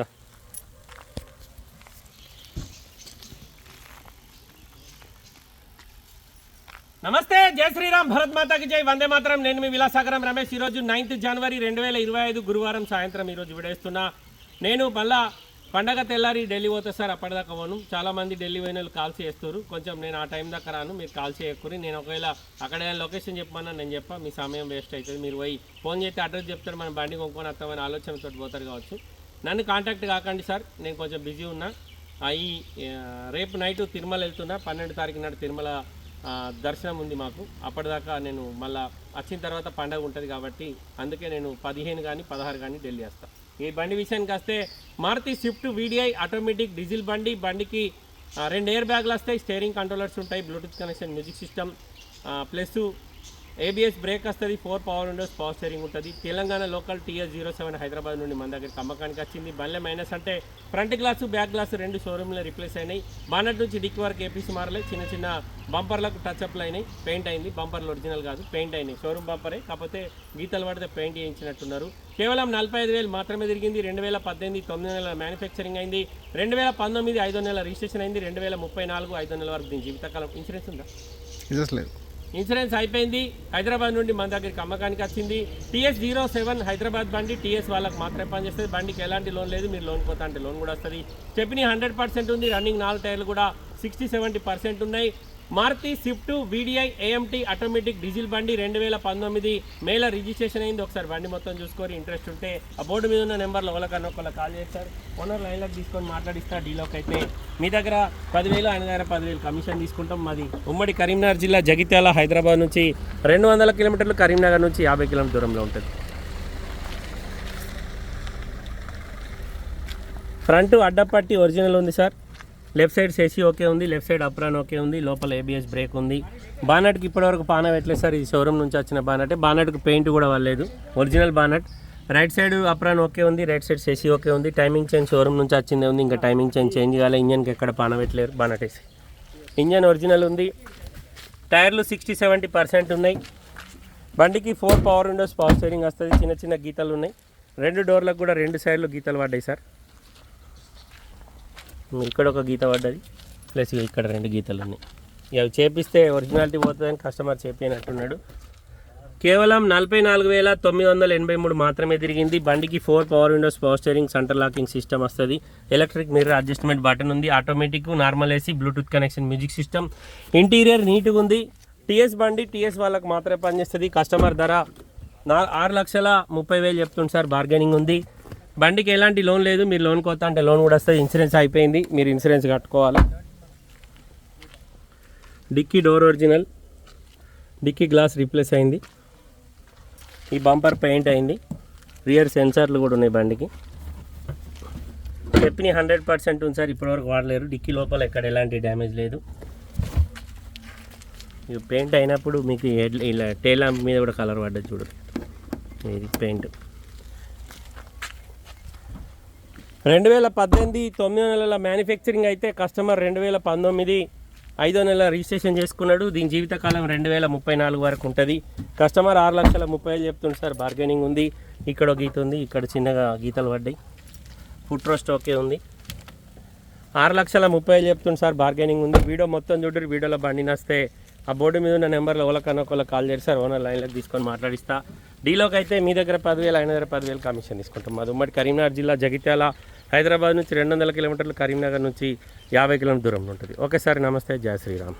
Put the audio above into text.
దా నమస్తే జై శ్రీరామ్ భరత్ మాతాకి జై. వందే మాత్రం. నేను మీ విలాసాగరం రమేష్. ఈరోజు నైన్త్ జనవరి రెండు వేల ఇరవై ఐదు గురువారం సాయంత్రం ఈరోజు విడేస్తున్నా. నేను మళ్ళా పండగ తెల్లారి ఢిల్లీ పోతే సార్ అప్పటిదాకా పోను. చాలా మంది ఢిల్లీ పోయిన వాళ్ళు కాల్ చేస్తారు. కొంచెం నేను ఆ టైం దాకా రాను. మీరు కాల్ చేయకూరి నేను ఒకవేళ అక్కడ లొకేషన్ చెప్పమన్నా నేను చెప్పా. మీ సమయం వేస్ట్ అవుతుంది. మీరు పోయి ఫోన్ చేస్తే అడ్రస్ చెప్తారు. మనం బండి కొనుక్కొని వస్తామని ఆలోచనతో పోతారు కావచ్చు. నన్ను కాంటాక్ట్ కాకండి సార్. నేను కొంచెం బిజీ ఉన్నా. ఆ, ఈ రేపు నైట్ తిరుమల వెళ్తున్నా. పన్నెండు తారీఖు నాడు తిరుమల దర్శనం ఉంది మాకు. అప్పటిదాకా నేను మళ్ళా వచ్చిన తర్వాత పండగ ఉంటుంది కాబట్టి అందుకే నేను పదిహేను కానీ పదహారు కానీ ఢిల్లీ వస్తాను ఈ బండి విషయానికి వస్తే Maruti Swift VDI automatic diesel బండి. బండికి రెండు ఎయిర్ బ్యాగ్లు వస్తాయి. స్టేరింగ్ కంట్రోలర్స్ ఉంటాయి. Bluetooth connection music system plus ABS brake వస్తుంది four power windows power steering ఉంటుంది. Telangana local TS zero seven Hyderabad నుండి మన దగ్గరికి అమ్మకానికి వచ్చింది. బల్లె మైనస్ అంటే ఫ్రంట్ గ్లాసు బ్యాక్ గ్లాసు రెండు షోరూమ్లో రిప్లేస్ అయినాయి. బానట్ నుంచి డిక్ వరకు ఏపీసీ మారలే చిన్న చిన్న బంపర్లకు టచ్అప్లు అయినాయి. పెయింట్ అయింది బంపర్లు ఒరిజినల్ కాదు పెయింట్ అయినాయి. షోరూమ్ బంపరే కాకపోతే గీతలు పడితే పెయింట్ చేయించినట్టున్నారు. కేవలం నలభై ఐదు వేలు మాత్రమే తిరిగింది. రెండు వేల పద్దెనిమిది తొమ్మిది నెలల మ్యానుఫ్యాక్చరింగ్ అయింది. రెండు వేల పంతొమ్మిది ఐదో నెలల రిజిస్ట్రేషన్ అయింది. రెండు వేల ముప్పై నాలుగు ఐదో నెలల వరకు దీని జీవితకాలం. ఇన్సూరెన్స్ ఉందా? లేదు. ఇన్సూరెన్స్ అయిపోయింది. హైదరాబాద్ నుండి మన దగ్గరికి అమ్మకానికి వచ్చింది. టీఎస్ జీరో సెవెన్ హైదరాబాద్ బండి టీఎస్ వాళ్ళకి మాత్రమే పనిచేస్తుంది. బండికి ఎలాంటి లోన్ లేదు. మీరు లోన్ పోతా అంటే లోన్ కూడా వస్తుంది. చెప్పిన హండ్రెడ్ పర్సెంట్ ఉంది. రన్నింగ్ నాలుగు టైర్లు కూడా సిక్స్టీ సెవెంటీ పర్సెంట్ ఉన్నాయి. Maruti Swift VDI AMT automatic diesel బండి రెండు వేల పంతొమ్మిది మేల రిజిస్ట్రేషన్ అయింది. ఒకసారి బండి మొత్తం చూసుకొని ఇంట్రెస్ట్ ఉంటే ఆ బోర్డు మీద ఉన్న నెంబర్లో ఒకళ్ళకన్నా ఒకళ్ళ కాల్ చేస్తారు ఓనర్ లైన్లోకి తీసుకొని మాట్లాడిస్తా డీలోకి అయితే. మీ దగ్గర పదివేలు ఆయన దగ్గర పదివేలు కమిషన్ తీసుకుంటాం. మాది ఉమ్మడి కరీంనగర్ జిల్లా జగిత్యాల హైదరాబాద్ నుంచి రెండు వందల కిలోమీటర్లు కరీంనగర్ నుంచి యాభై కిలోమీటర్ దూరంలో ఉంటుంది. ఫ్రంట్ అడ్డపట్టి ఒరిజినల్ ఉంది sir. Left side chassis okay ఉంది లెఫ్ట్ సైడ్ అప్రాన్ ఓకే ఉంది లోపల ఏబిఎస్ బ్రేక్ ఉంది. బానట్కి ఇప్పటివరకు పాన పెట్టలేదు సార్ ఇది షోరూమ్ నుంచి వచ్చిన బానటే. బానట్కి పెయింట్ కూడా వాళ్ళలేదు original bonnet. Right side apron okay ఉంది రైట్ సైడ్ సేసీ ఓకే ఉంది. టైమింగ్ చేంజ్ షోరూమ్ నుంచి వచ్చిందే ఉంది ఇంకా టైమింగ్ చేంజ్ చేంజ్ కాలే ఇంజన్కి ఎక్కడ పాన బానటేసి ఇంజన్ ఒరిజినల్ ఉంది టైర్లు సిక్స్టీ సెవెంటీ పర్సెంట్ ఉన్నాయి. బండికి four power windows power steering వస్తుంది చిన్న చిన్న గీతలు ఉన్నాయి. రెండు డోర్లకు కూడా రెండు సైడ్లు గీతలు పడ్డాయి సార్. ఇక్కడ ఒక గీత పడ్డది. ప్లస్ ఇక ఇక్కడ రెండు గీతలు ఉన్నాయి అవి చేపిస్తే ఒరిజినాలిటీ పోతుందని కస్టమర్ చెప్పినట్టున్నాడు. కేవలం నలభై నాలుగు వేల తొమ్మిది వందల ఎనభై మూడు మాత్రమే తిరిగింది. బండికి four power windows power steering centre locking system వస్తుంది. ఎలక్ట్రిక్ మిర్రర్ అడ్జస్ట్మెంట్ బటన్ ఉంది. Automatic normal AC Bluetooth connection music system. Interior నీట్గా ఉంది. టీఎస్ బండి టీఎస్ వాళ్ళకి మాత్రమే పనిచేస్తుంది. కస్టమర్ ధర నా ఆరు లక్షల ముప్పై వేలు చెప్తుంది సార్. బార్గెనింగ్ ఉంది. బండికి ఎలాంటి లోన్ లేదు మీరు లోన్ కొత్త అంటే లోన్ కూడా వస్తుంది ఇన్సూరెన్స్ అయిపోయింది మీరు ఇన్సూరెన్స్ కట్టుకోవాలి? Dicky door original dicky glass replace అయింది. ఈ బంపర్ పెయింట్ అయింది. రియర్ సెన్సార్లు కూడా ఉన్నాయి బండికి. చెప్పిన హండ్రెడ్ పర్సెంట్ ఉంది సార్ ఇప్పటివరకు వాడలేరు. డిక్కీ లోపల ఎక్కడ ఎలాంటి డ్యామేజ్ లేదు. ఇక పెయింట్ అయినప్పుడు మీకు ఇలా టేల్ మీద కూడా కలర్ పడ్డది చూడు. ఇది పెయింట్. రెండు వేల పద్దెనిమిది తొమ్మిదో నెలల మ్యానుఫ్యాక్చరింగ్ అయితే కస్టమర్ రెండు వేల పంతొమ్మిది ఐదో నెల రిజిస్ట్రేషన్ చేసుకున్నాడు. దీని జీవితకాలం రెండు వేల ముప్పై నాలుగు వరకు ఉంటుంది. కస్టమర్ ఆరు లక్షల ముప్పై వేలు చెప్తుంది సార్. బార్గెనింగ్ ఉంది. ఇక్కడ ఒక గీత ఉంది. ఇక్కడ చిన్నగా గీతలు పడ్డాయి. ఫుట్ రోస్ట్ ఓకే ఉంది. ఆరు లక్షల ముప్పై వేలు చెప్తుంది సార్. బార్గెనింగ్ ఉంది. వీడియో మొత్తం చూడరు. వీడియోలో బండి నస్తే. ఆ బోర్డు మీద ఉన్న నెంబర్లో ఒకళ్ళకన్నా ఒకళ్ళకి కాల్ చేసి సార్. ఓనర్ లైన్లోకి తీసుకొని మాట్లాడిస్తా. డీలోకి అయితే మీ దగ్గర పదివేలు ఆయన దగ్గర పదివేలు కమిషన్ తీసుకుంటాం. మాది ఉమ్మడి కరీంనగర్ జిల్లా జగిత్యాల హైదరాబాద్ నుంచి రెండు వందల కిలోమీటర్లు కరీంనగర్ నుంచి యాభై కిలోమీటర్ దూరంలో ఉంటుంది. ఓకే సార్ నమస్తే జయ శ్రీరామ్.